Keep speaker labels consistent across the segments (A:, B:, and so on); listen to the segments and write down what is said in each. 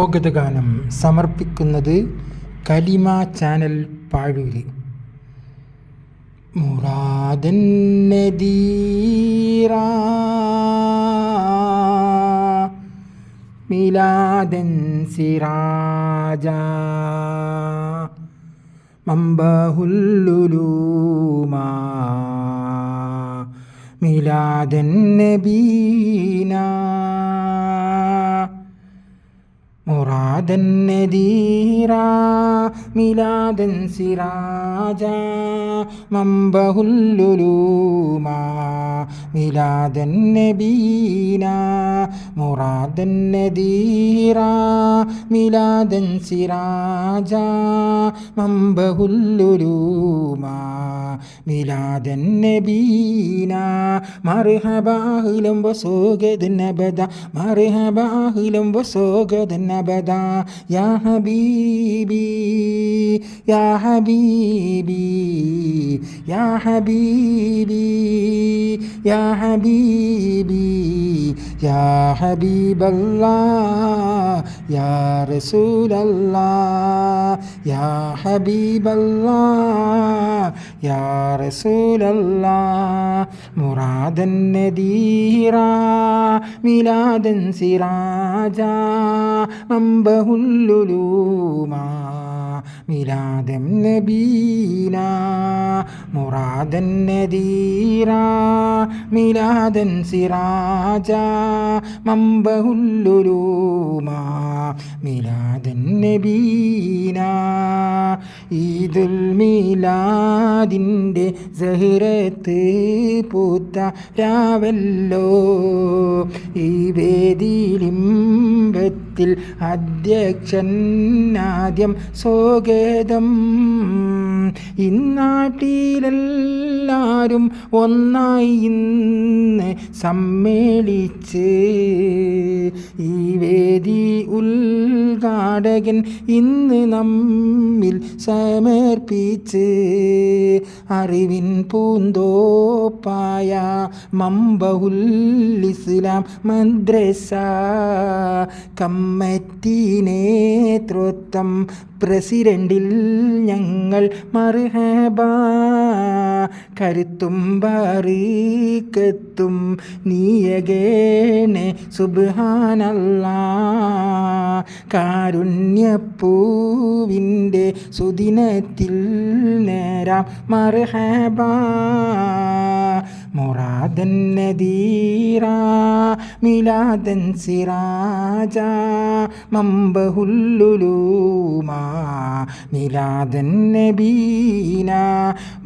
A: സ്വാഗതഗാനം സമർപ്പിക്കുന്നത് കലിമ ചാനൽ പാഴൂര്. മുറാദൻ നദീറ മിലാദൻ സിറാജ മമ്പഹുല്ലുലൂമ മിലാദൻ നബീന മുറാദൻ നദീറാ മിലാദൻ സിറാജ മമ്പഹുല്ലുലൂമ മിലാദൻ നബീന മുറാദൻ നദീറ മിലാദൻ സിറാജ മമ്പഹുല്ലുലൂമ മിലാദൻ നബീന മർഹബാഹിലും വസോഗദൻ അബദ മർഹബാഹിലും വസോഗദൻ അബദ യാ ഹബീബി യാ ഹബീബി. യാ ഹബീബി യാ ഹബീബി യാ ഹബീബല്ലാ യാ റസൂലല്ലാ യാ ഹബീബല്ലാ യാ റസൂലല്ലാ മുറാദൻ നദീറ മിലാദൻ സിറാജ മമ്പഹുല്ലുലൂമ മിലാദൻ നബീന മുറാദൻ നദീറ മിലാദൻ സിറാജ മമ്പഹുല്ലുലൂമ മിലാദൻ നബീന. ഈദുൽ മീലാദിന്റെ സഹിറത്ത് പൂത്ത രാവല്ലോ. ഈ വേദിയിലിമ്പത്തിൽ അധ്യക്ഷൻ ആദ്യം സ്വാഗതം. ഇന്നാട്ടിലെല്ലാരും ഒന്നായി ഇന്ന് സമ്മേളിച്ച് ഈ വേദി ഉദ്ഘാടകൻ ഇന്ന് നമ്മിൽ സമർപ്പിച്ച് അറിവിൻ പൂന്തോപ്പായ മമ്പഹുൽ ഇസ്ലാം മദ്രസ കമ്മറ്റി നേതൃത്വം പ്രസിഡന്റിൽ ഞങ്ങൾ മർഹബ. കരുത്തും ബറീക്കത്തും നീയകേനെ സുബാനല്ല കാരുണ്യപ്പൂവിന്റെ സുദിനത്തിൽ നേരാം മർഹബ. മുറാദൻ നദീറ മിലാദൻ സിറാജ. മമ്പഹുല്ലുലൂമ. മിലാദൻ നബീന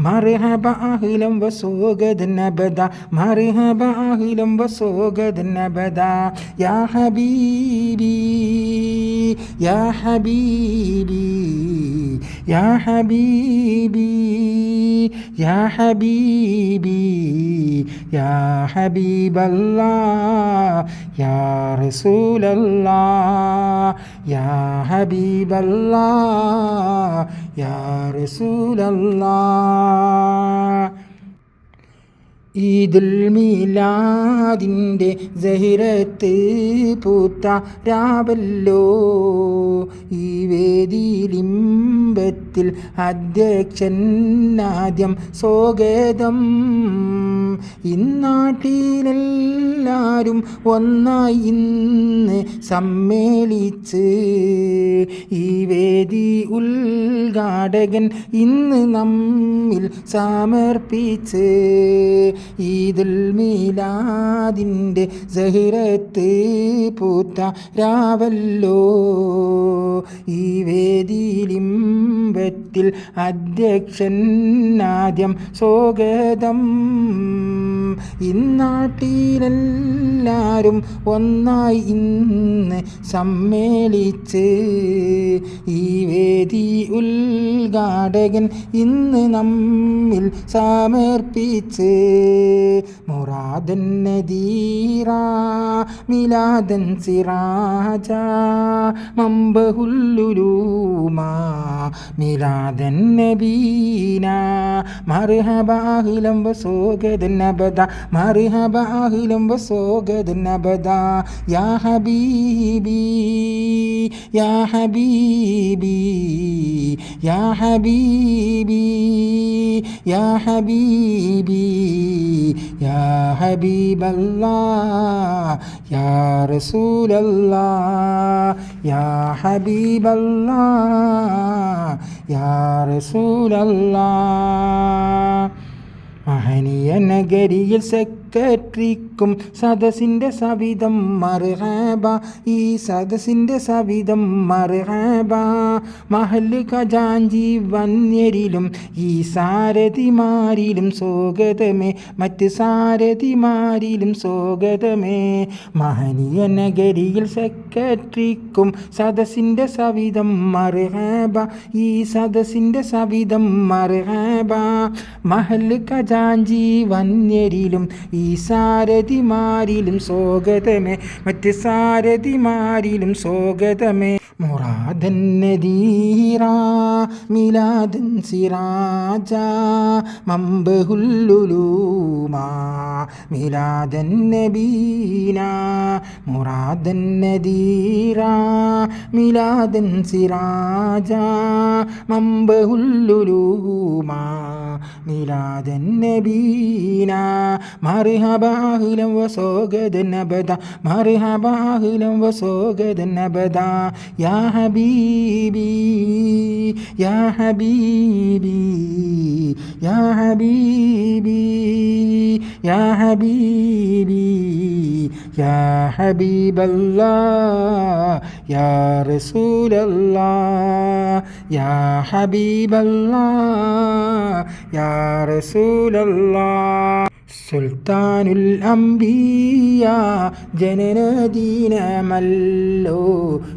A: മർഹബ അഹ്ലം വസോഗദൻ അബദ മർഹബ അഹ്ലം വസോഗദൻ അബദ യാ ഹബീബി യാ ഹബീബി യാ ഹബീബി യാ ഹബീബി യാ ഹബീബല്ലാ യാ റസൂലല്ലാ യാ ഹബീബല്ലാ യാ റസൂലല്ലാ ഈദുൽ മീലാദിന്റെ സഹിറത്ത് പൂത്ത രാവല്ലോ. ഈ വേദിയിലിമ്പത്തിൽ അധ്യക്ഷൻ ആദ്യം സ്വാഗതം. ഇന്നാട്ടിലെല്ലാരും ഒന്നായി ഇന്ന് സമ്മേളിച്ച്. ഈ വേദി ഉദ്ഘാടകൻ ഇന്ന് നമ്മിൽ സമർപ്പിച്ച്. ഈദുൽ മീലാദിന്റെ സഹിറത്ത് പൂത്ത രാവല്ലോ. ഈ വേദിയിലിമ്പത്തിൽ അധ്യക്ഷൻ ആദ്യം സ്വാഗതം. ഇന്നാട്ടിലെല്ലാരും ഒന്നായി ഇന്ന് സമ്മേളിച്ച് ഈ വേദി ഉദ്ഘാടകൻ ഇന്ന് നമ്മിൽ സമർപ്പിച്ച് മുറാദൻ നദീറ മിലാദൻ സിറാജ മമ്പഹുല്ലുലൂമ മിലാദൻ നബീന. മർഹബ അഹ്ലം വസൂഗദൻ അബദ. മർഹബ അഹ്ലം വസൂഗദൻ അബദ. യാ ഹബീബി യാ ഹബീബി യാ ഹബീബി യാ ഹബീബി യാ ഹബീബല്ലാ യാ റസൂലല്ലാ യാ ഹബീബല്ലാ മഹനീയ നഗരിയിൽ ശക്തി സെക്രട്ടറിക്കും സദസിന്റെ സവിധം മറുഹേബ. ഈ സദസ്സിന്റെ സവിധം മറുഹേബ. മഹൽ ഖജാഞ്ചി വന്യരിലും ഈ സാരഥിമാരിലും സ്വാഗതമേ. മറ്റ് സാരഥിമാരിലും സ്വാഗതമേ. മഹനീയ നഗരിയിൽ സെക്രട്ടറിക്കും സദസിന്റെ സവിധം മറുഹേബ. ഈ സദസ്സിന്റെ സവിധം മറുഹേബ. മഹൽ ഖജാഞ്ചി വന്യരിലും ഈ സാരഥിമാരിലും സ്വാഗതമേ. മറ്റ് സാരഥിമാരിലും സ്വാഗതമേ. മുറാദൻ നദീറ മിലാദൻ സിറാജ മമ്പഹുല്ലുലൂമാ മിലാദൻ നബീന മുറാദൻ നദീറ മിലാദൻ സിറാജ മമ്പഹുല്ലുലൂമാ മിലാദൻ നബീന. മർഹബാഹുലം വസോഗദ വസോഗദൻ അബദ വസോഗദ നബദ യാ ഹബീബി യാ ഹബീബി യാ ഹബീബി യാ ഹബീബി യാ ഹബീബല്ലാ യാ റസൂലല്ലാ യാ ഹബീബല്ലാ യാ റസൂലല്ലാ സുൽത്താനുൽ അംബിയ ജനനദീനമല്ലോ.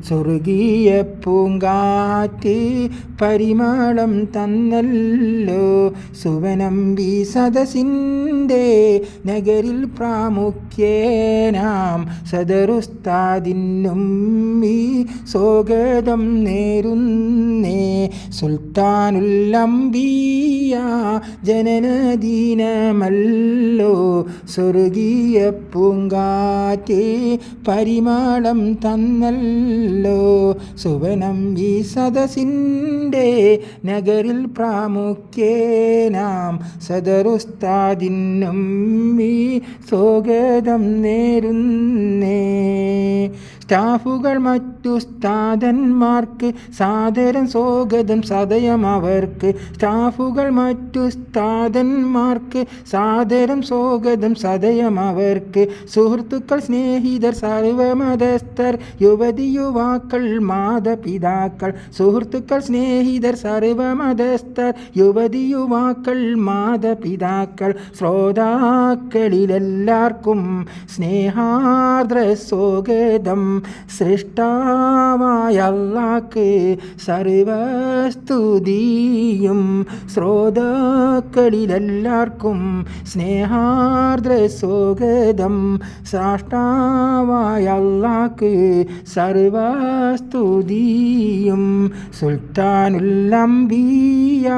A: സ്വർഗീയ പൂങ്കാറ്റ് പരിമളം തന്നല്ലോ. സുവനമ്പി സദസിന്റെ നഗരിൽ പ്രാമുഖ്യേനാം സദറുസ്താദിനും ഈ സ്വാഗതം നേരുന്നേ. സുൽത്താനുല്ലംബിയ ജനനദീനമല്ലോ. സ്വർഗീയ പൂങ്കാറ്റി പരിമാളം തന്നല്ലോ. സുവനം ഈ സദസിന്റെ നഗരിൽ പ്രാമുഖ്യേനാം സദറുസ്താദിനും ഈ സ്വാഗതം നേരുന്നേ. സ്റ്റാഫുകൾ മറ്റു സ്ഥാതന്മാർക്ക് സാദരം സ്വാഗതം സദയം അവർക്ക്. സ്റ്റാഫുകൾ മറ്റു സ്ഥാതന്മാർക്ക് സാദരം സ്വാഗതം സദയം അവർക്ക്. സുഹൃത്തുക്കൾ സ്നേഹിതർ സർവമതസ്ഥർ യുവതി യുവാക്കൾ മാതാപിതാക്കൾ. സുഹൃത്തുക്കൾ സ്നേഹിതർ സർവമതസ്ഥർ യുവതി യുവാക്കൾ മാതാപിതാക്കൾ. ശ്രോതാക്കളിലെല്ലാവർക്കും സ്നേഹാർദ്ര സ്വാഗതം. സൃഷ്ടാവായ സർവസ്തുതിയും ശ്രോതാക്കളിലെല്ലാവർക്കും സ്നേഹാർദ്ര സ്വാഗതം. സാഷ്ടാവായ സർവസ്തുതിയും സുൽത്താനുല്ലംബിയ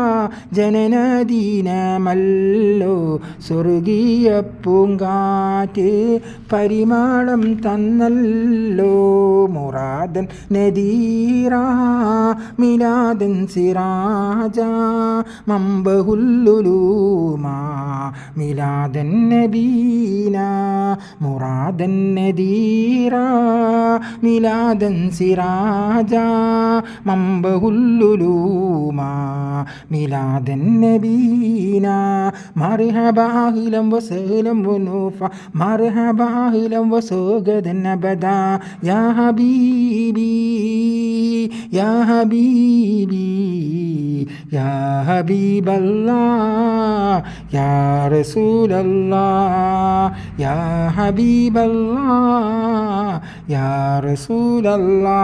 A: ജനനദീനമല്ലോ. സ്വർഗീയ പൂങ്കാറ്റ് പരിമാണം തന്നല്ലോ. മുറാദൻ നദീറ മിലാദൻ സിറാജ മമ്പഹുല്ലുലൂമാ മിലാദൻ നബീന മുറാദൻ നദീറ മിലാദൻ സിറാജ മമ്പഹുല്ലുലൂമാ മിലാദൻ നബീന. മർഹബാഹിലം വസഹലം വനൂഫ മർഹബാഹിലം വസോഗതൻ അബദ. യാ ഹബീബി യാ ഹബീബി യാ ഹബീബല്ലാ യാ റസൂലല്ലാ യാ ഹബീബല്ലാ യാ റസൂലല്ലാ